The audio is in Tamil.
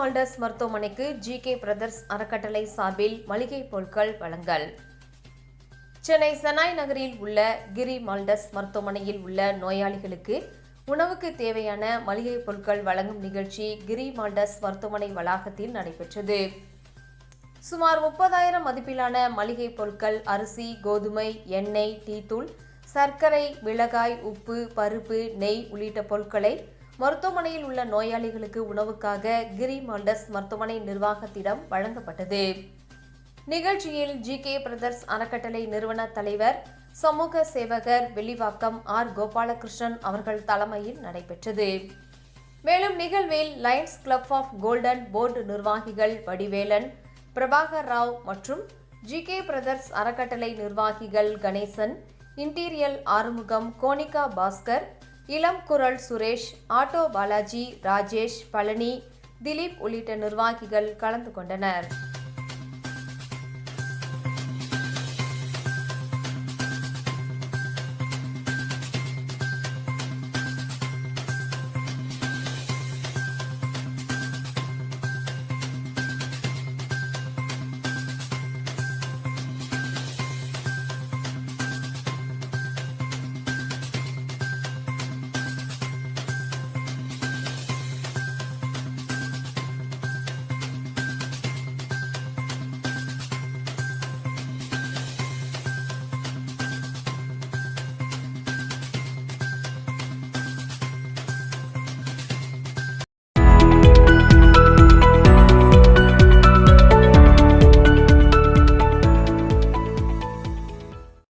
மால்டஸ் மருத்துவமனைக்கு ஜி கே பிரதர்ஸ் அறக்கட்டளை சார்பில் மளிகை பொருட்கள் வழங்கல். சென்னை செனாய் நகரில் உள்ள கிரி மால்டஸ் மருத்துவமனையில் உள்ள நோயாளிகளுக்கு உணவுக்கு தேவையான மளிகை பொருட்கள் வழங்கும் நிகழ்ச்சி கிரி மால்டஸ் மருத்துவமனை வளாகத்தில் நடைபெற்றது. சுமார் முப்பதாயிரம் மதிப்பிலான மளிகை பொருட்கள் அரிசி கோதுமை எண்ணெய் டீத்தூள் சர்க்கரை மிளகாய் உப்பு பருப்பு நெய் உள்ளிட்ட பொருட்களை மருத்துவமனையில் உள்ள நோயாளிகளுக்கு உணவுக்காக கிரி மால்டஸ் மருத்துவமனை நிர்வாகத்திடம் வழங்கப்பட்டது. நிகழ்ச்சியில் ஜி கே பிரதர்ஸ் அறக்கட்டளை நிறுவன தலைவர் சமூக சேவகர் வெள்ளிவாக்கம் ஆர் கோபாலகிருஷ்ணன் அவர்கள் தலைமையில் நடைபெற்றது. மேலும் நிகழ்வில் Lions Club of Golden Board நிர்வாகிகள் வடிவேலன் பிரபாகர் ராவ் மற்றும் ஜி கே பிரதர்ஸ் அறக்கட்டளை நிர்வாகிகள் கணேசன் இன்டீரியல் ஆறுமுகம் கோனிகா பாஸ்கர் இளம் குரல் சுரேஷ் ஆட்டோ பாலாஜி ராஜேஷ் பழனி திலீப் உள்ளிட்ட நிர்வாகிகள் கலந்து கொண்டனர்.